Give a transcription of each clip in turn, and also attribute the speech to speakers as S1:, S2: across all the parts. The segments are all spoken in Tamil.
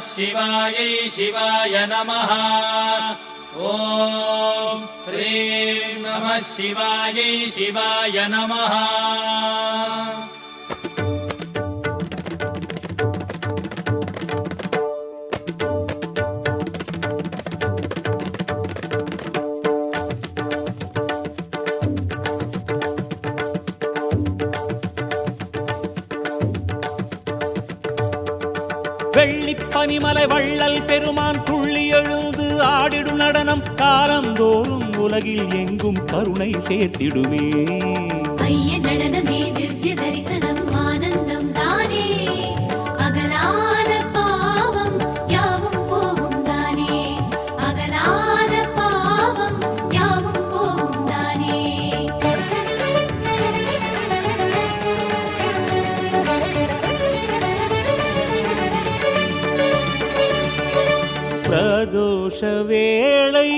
S1: शिवायै शिवाय नमः। ॐ ह्रीं नमः शिवायै शिवाय नमः
S2: வெள்ளி பனிமலை வள்ளல் பெருமான் துள்ளி எழுந்து ஆடிடும் நடனம் காலந்தோறும் உலகில் எங்கும் கருணை சேர்த்திடுமே. பிரதோஷ வேளை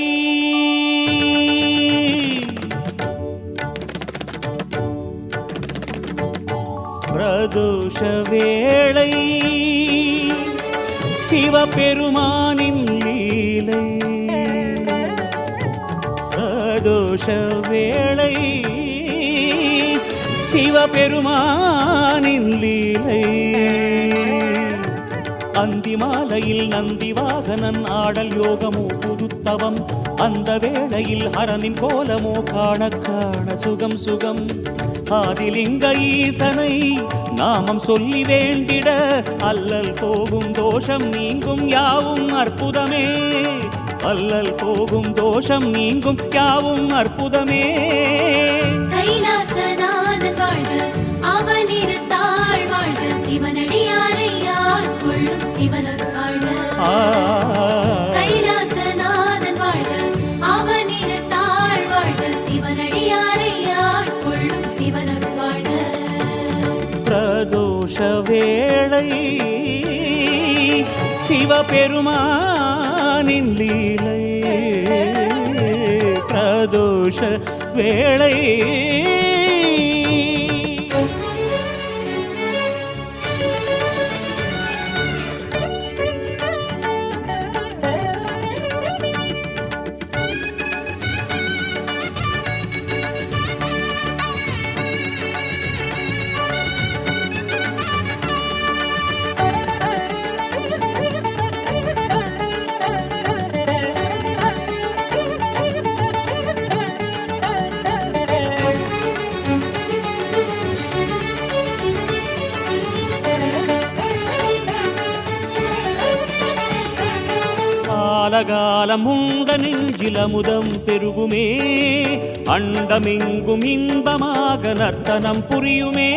S2: பிரதோஷ வேளை சிவபெருமானின் லீலை. பிரதோஷ வேளை சிவபெருமானின் லீலை. அந்தி மாலையில் நந்தி வாகனன் ஆடல் யோகமோ புதுத்தவம். அந்த வேளையில் ஹரனின் கோலமோ காண காண சுகம் சுகம். ஆதிலிங்க ஈசனை நாமம் சொல்லி வேண்டிட அல்லல் போகும் தோஷம் நீங்கும் யாவும் அற்புதமே. அல்லல் போகும் தோஷம் நீங்கும் யாவும் அற்புதமே. கைலாசன வேளை சிவபெருமானின் லீலை. பிரதோஷ வேளை காலகாலம் உண்ட நெஞ்சிலமுதம் பெருகுமே அண்டமெங்கும் இன்பமாக நர்த்தனம் புரியுமே